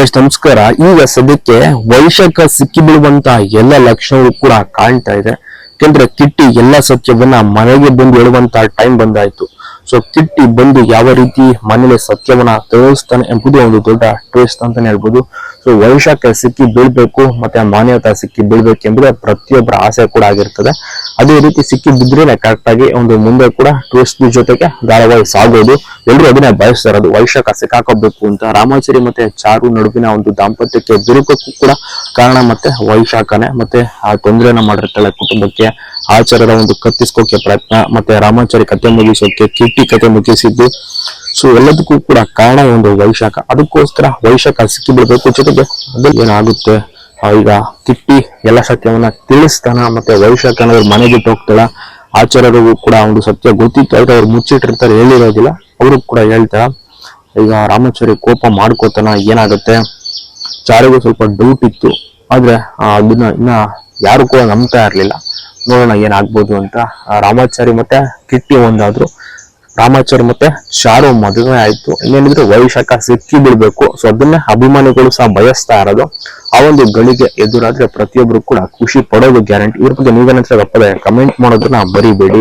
S ನಮಸ್ಕಾರ. ಈಗ ಸದ್ಯಕ್ಕೆ ವೈಶಾಖ ಸಿಕ್ಕಿ ಬೀಳುವಂತ ಎಲ್ಲ ಲಕ್ಷಣಗಳು ಕೂಡ ಕಾಣ್ತಾ ಇದೆ. ಯಾಕೆಂದ್ರೆ ಕಿಟ್ಟಿ ಎಲ್ಲ ಸತ್ಯವನ್ನ ಮನೆಗೆ ಬಂದು ಹೇಳುವಂತ ಟೈಮ್ ಬಂದಾಯ್ತು. ಸೊ ಕಿಟ್ಟಿ ಬಂದು ಯಾವ ರೀತಿ ಮನೇಲಿ ಸತ್ಯವನ್ನ ತೋರಿಸ್ತಾನೆ ಎಂಬುದು ಒಂದು ದೊಡ್ಡ ಟ್ವಿಸ್ಟ್ ಅಂತಾನೆ ಹೇಳ್ಬೋದು. ಸೊ ವೈಶಾಖ ಸಿಕ್ಕಿ ಬೀಳ್ಬೇಕು, ಮತ್ತೆ ಮಾನ್ಯತಾ ಸಿಕ್ಕಿ ಬೀಳ್ಬೇಕು ಎಂಬುದೇ ಪ್ರತಿಯೊಬ್ಬರ ಆಸೆ ಕೂಡ ಆಗಿರ್ತದೆ. ಅದೇ ರೀತಿ ಸಿಕ್ಕಿ ಬಿದ್ರೇನೆ ಕರೆಕ್ಟ್ ಆಗಿ ಒಂದು ಮುಂದೆ ಕೂಡ ಟೂರಿಸ್ಟ್ ಜೊತೆಗೆ ಧಾರಾವಾಹಿ ಸಾಗೋದು. ಎಲ್ಲರೂ ಅದನ್ನೇ ಬಯಸ್ತಾರೆ. ಅದು ವೈಶಾಖ ಸಿಕ್ಕಾಕೋಬೇಕು ಅಂತ. ರಾಮಾಚಾರಿ ಮತ್ತೆ ಚಾರು ನಡುವಿನ ಒಂದು ದಾಂಪತ್ಯಕ್ಕೆ ಬಿರುಕಕ್ಕೂ ಕೂಡ ಕಾರಣ ಮತ್ತೆ ವೈಶಾಖನೇ ಮತ್ತೆ ಆ ತೊಂದರೆನ ಮಾಡಿರ್ತಾಳೆ ಕುಟುಂಬಕ್ಕೆ. ಆಚಾರದ ಒಂದು ಕತ್ತಿಸ್ಕೋಕೆ ಪ್ರಯತ್ನ. ಮತ್ತೆ ರಾಮಾಚಾರಿ ಕತೆ ಮುಗಿಸೋಕೆ ಕಿಟ್ಟಿ ಕತೆ ಮುಗಿಸಿದ್ದು. ಸೊ ಎಲ್ಲದಕ್ಕೂ ಕೂಡ ಕಾರಣ ಒಂದು ವೈಶಾಖ. ಅದಕ್ಕೋಸ್ಕರ ವೈಶಾಖ ಸಿಕ್ಕಿ ಬಿಡಬೇಕು ಜೊತೆಗೆ ಅದು ಏನಾಗುತ್ತೆ? ಈಗ ಕಿಟ್ಟಿ ಎಲ್ಲ ಸತ್ಯವನ್ನ ತಿಳಿಸ್ತಾನ ಮತ್ತೆ ವೈಶಾಖ ಅನ್ನೋದ್ರ ಮನೆಗೆ ಹೋಗ್ತಾಳ. ಆಚಾರ್ಯರಿಗೂ ಕೂಡ ಒಂದು ಸತ್ಯ ಗೊತ್ತಿತ್ತು. ಆದ್ರೆ ಅವ್ರು ಮುಚ್ಚಿಟ್ಟಿರ್ತಾರೆ, ಹೇಳಿರೋದಿಲ್ಲ. ಅವ್ರಿಗೂ ಕೂಡ ಹೇಳ್ತಾರ ಈಗ ರಾಮಾಚಾರಿ ಕೋಪ ಮಾಡ್ಕೋತಾನ, ಏನಾಗುತ್ತೆ? ಚಾರಿಗೂ ಸ್ವಲ್ಪ ಡೌಟ್ ಇತ್ತು. ಆದ್ರೆ ಅದನ್ನ ಇನ್ನ ಯಾರು ಕೂಡ ನಂಬ್ತಾ ಇರ್ಲಿಲ್ಲ. ನೋಡೋಣ ಏನಾಗ್ಬೋದು ಅಂತ. ರಾಮಾಚಾರಿ ಮತ್ತೆ ಕಿಟ್ಟಿ ಒಂದಾದ್ರು. ರಾಮಾಚಾರಿ ಮತ್ತೆ ಶಾರು ಮದುವೆ ಆಯ್ತು. ಇನ್ನೇನಿದ್ರೆ ವೈಶಾಖ ಸಿಕ್ಕಿ ಬಿಡ್ಬೇಕು. ಸೊ ಅದನ್ನ ಅಭಿಮಾನಿಗಳು ಸಹ ಬಯಸ್ತಾ ಇರೋದು. ಆ ಒಂದು ಗಳಿಗೆ ಎದುರಾದ್ರೆ ಪ್ರತಿಯೊಬ್ರು ಕೂಡ ಖುಷಿ ಪಡೋದು ಗ್ಯಾರಂಟಿ ಇವ್ರ ಬಗ್ಗೆ ನೀವೇನಂತ ಕಮೆಂಟ್ ಮಾಡೋದನ್ನ ಮರಿಬೇಡಿ.